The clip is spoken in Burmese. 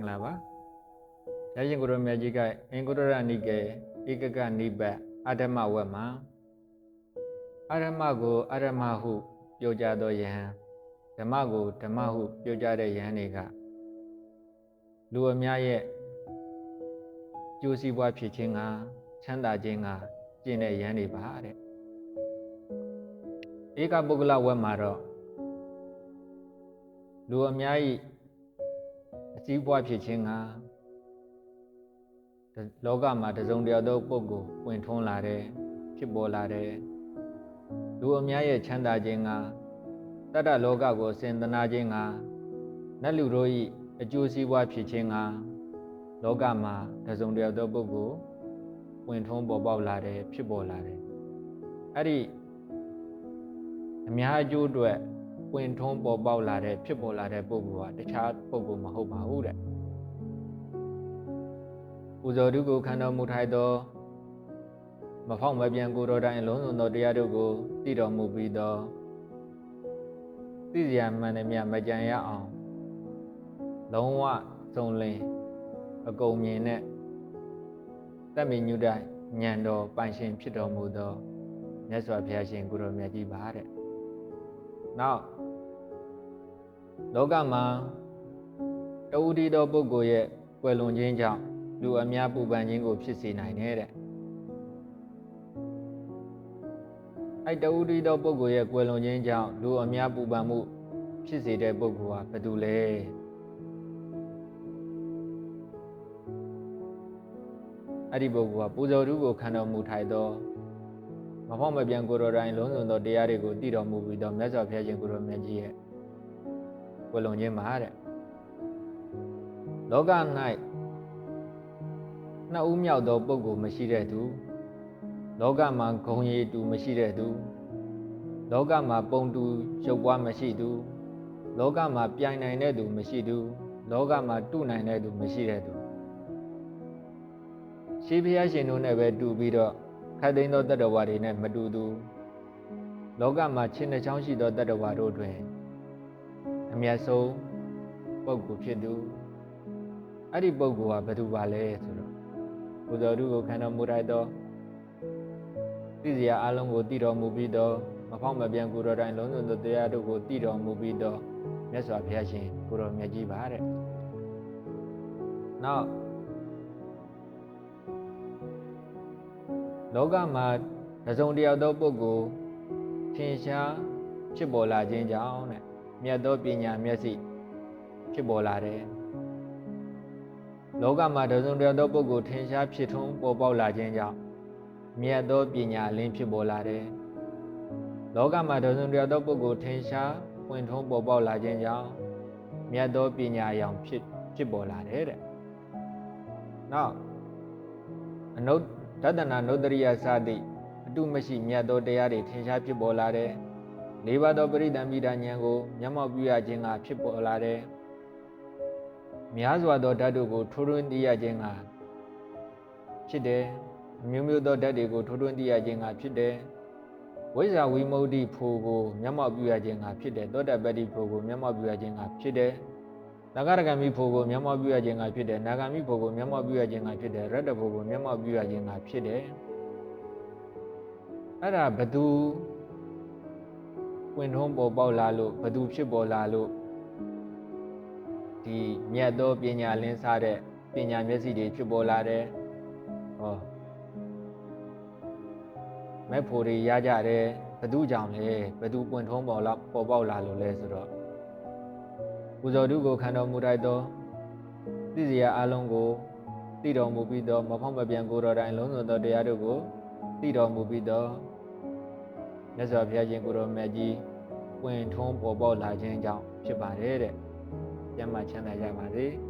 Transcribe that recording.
င်္ဂလာပါရရှင်ကိုရမြတ်ကြီးကအင်္ဂုတရနိကေဧကကနိဘတ်အဓမ္မဝတ်မှာအဓမ္မကိုအဓမ္မဟု ပြောကြသောယဟန်ဓမ္မကိုဓမ္မဟု ပြောကြတဲ့ယဟန်တွေကလူအများရဲ့ကျိုးစီးပွားဖြစ်ခြင်းကချမ်းသာခြင်းကကျင့်တဲ့ယဟန်တွေပါတဲ့ဧကပုဂ္ဂလဝတ်မှာတော့လူအများကြီး အစည်းပွားဖြစ်ခြင်းကလောကမှာတစုံတရာသောပုဂ္ဂိုလ်ဝင်ထွန်းလာတယ်ဖြစ်ပေါ်လာတယ်လူအများရဲ့ချမ်းသာခြင်းကတတ္တလောကကိုစင်သနာခြင်းကနတ်လူတို့၏အကျိုးစီးပွားဖြစ်ခြင်းကလောကမှာတစုံတရာသောပုဂ္ဂိုလ်ဝင်ထွန်းပေါ်ပေါက်လာတယ်ဖြစ်ပေါ်လာတယ်အဲ့ဒီအများအကျိုးအတွက် ပွင့်ထွန်းပေါ်ပေါက်လာတဲ့ဖြစ်ပေါ်လာတဲ့ပုဂ္ဂိုလ်ဟာတခြားပုဂ္ဂိုလ်မဟုတ်ပါဘူးတဲ့ပူဇော်တုကိုခံတော်မူထိုက်သောမဖောက်မပြန်ကိုယ်တော်တိုင်အလုံးစုံသောတရားတို့ကိုတည်တော်မူပြီးသောသိစရာမှန်သမျှမကြံရအောင်လုံးဝစုံလင်အကုန်မြင်တဲ့တမင်ညုတညံတော်ပိုင်ရှင်ဖြစ်တော်မူသောမြတ်စွာဘုရားရှင်ကိုရောမြတ်ကြီးပါတဲ့နောက် လောကမှာတဝူတီသောပုဂ္ဂိုလ်ရဲ့ကွယ်လွန်ခြင်းကြောင့်လူအများပူပန်ခြင်းကိုဖြစ်စေနိုင်တယ်တဲ့အဲ့တဝူတီသောပုဂ္ဂိုလ်ရဲ့ကွယ်လွန်ခြင်းကြောင့်လူအများပူပန်မှု ဖြစ်စေတဲ့ပုဂ္ဂိုလ်ဟာဘယ်သူလဲအဲ့ဒီပုဂ္ဂိုလ်ကပူဇော်သူကိုခံတော်မူထိုက်သောမဖောက်မပြန်ကိုယ်တော်တိုင်လုံးစုံသောတရားတွေကိုတည်တော်မူပြီးတော့မြတ်စွာဘုရားရှင်ကိုယ်တော်မြတ်ကြီးရဲ့ ဝလွန်ခြင်းမှာတဲ့လောက၌နှစ်ဦးမြောက်သောပုဂ္ဂိုလ်မရှိတဲ့သူလောကမှာဂုံရည်တူမရှိတဲ့သူလောကမှာပုံတူရုပ်ပွားမရှိသူလောကမှာပြိုင်နိုင်တဲ့သူမရှိသူလောကမှာတုနိုင်တဲ့သူမရှိတဲ့သူရှိဖျားရှင်တို့နဲ့ပဲတူပြီးတော့ခတ်သိမ်းသောတတ္တဝါတွေနဲ့မတူသူလောကမှာချင်းနှချောင်းရှိသောတတ္တဝါတို့တွင်အ မျက်ဆုံးပုဂ္ဂိုလ်ဖြစ်သူအဲ့ဒီပုဂ္ဂိုလ်ကဘယ်သူပါလဲဆိုတော့ဘုဇောတုကိုခန္ဓာမူထိုက်သောသိစရာအလုံးကိုတည်တော်မူပြီးတော့မဖောက်မပြန်ကိုယ်တော်တိုင်လုံးစုံသောတရားတို့ကိုတည်တော်မူပြီးတော့မြတ်စွာဘုရားရှင်ကိုတော်မြတ်ကြီးပါတဲ့နောက်လောကမှာတစုံတယောက်သောပုဂ္ဂိုလ်ထင်ရှားဖြစ်ပေါ်လာခြင်းကြောင့်တဲ့ မြတ်သောပညာမျက်စိဖြစ်ပေါ်လာတယ်လောကမှာတစုံတယောက်သောပုဂ္ဂိုလ်ထင်ရှားဖြစ်ထွန်းပေါ်ပေါက်လာခြင်းကြောင့်မြတ်သောပညာလင်းဖြစ်ပေါ်လာတယ်လောကမှာတစုံတယောက်သောပုဂ္ဂိုလ်ထင်ရှားပွင့်ထွန်းပေါ်ပေါက်လာခြင်းကြောင့်မြတ်သောပညာအယောင်ဖြစ်ဖြစ်ပေါ်လာတယ်တဲ့နောက်အနုတတနာနုတ္တရိယစသည့်အတုမရှိမြတ်သောတရားတွေထင်ရှားဖြစ်ပေါ်လာတယ်။ လေးပါးသောပရိသံမိတာဉာဏ်ကိုမျက်မှောက်ပြုရခြင်းကဖြစ်ပေါ်လာတယ်။များစွာသောဓာတ်တို့ကိုထိုးထွင်းသိရခြင်းကဖြစ်တယ်။မျိုးမျိုးသောဓာတ်တွေကိုထိုးထွင်းသိရခြင်းကဖြစ်တယ်။ဝိဇ္ဇာဝိမု ക്തി ဖို့ကိုမျက်မှောက်ပြုရခြင်းကဖြစ်တယ်။သောတပတ္တိဖို့ကိုမျက်မှောက်ပြုရခြင်းကဖြစ်တယ်။နာဂရကမိဖို့ကိုမျက်မှောက်ပြုရခြင်းကဖြစ်တယ်နာဂမိဖို့ကိုမျက်မှောက်ပြုရခြင်းကဖြစ်တယ်ရတ္တဖို့ကိုမျက်မှောက်ပြုရခြင်းကဖြစ်တယ်အဲ့ဒါဘသူ ဝင်ထုံးပေါ်ပေါက်လာလို့ဘသူဖြစ်ပေါ်လာလို့ဒီမြတ်သောပညာလင်းစားတဲ့ပညာမျက်စိတွေဖြစ်ပေါ်လာတယ်ဟောမဲ့ဖို့တွေရကြတယ်ဘသူကြောင့်လဲဘသူပွင့်ထုံးပေါ်လာပေါ်ပေါက်လာလို့လဲဆိုတော့ပူဇော်တုကိုခံတော်မူတိုက်သောသိစရာအလုံးကိုတည်တော်မူပြီးသောမဖောက်မပြန်ကိုယ်တော်တိုင်လုံးစုံသောတရားတို့ကိုတည်တော်မူပြီးသော မြတ်စွာဘုရားရှင်ကိုယ်တော်မြတ်ကြီးပွင့်ထွန်းပေါ်ပေါက်လာခြင်းကြောင့်ဖြစ်ပါတယ်တဲ့။ကျမ်းမာချမ်းသာကြပါစေ။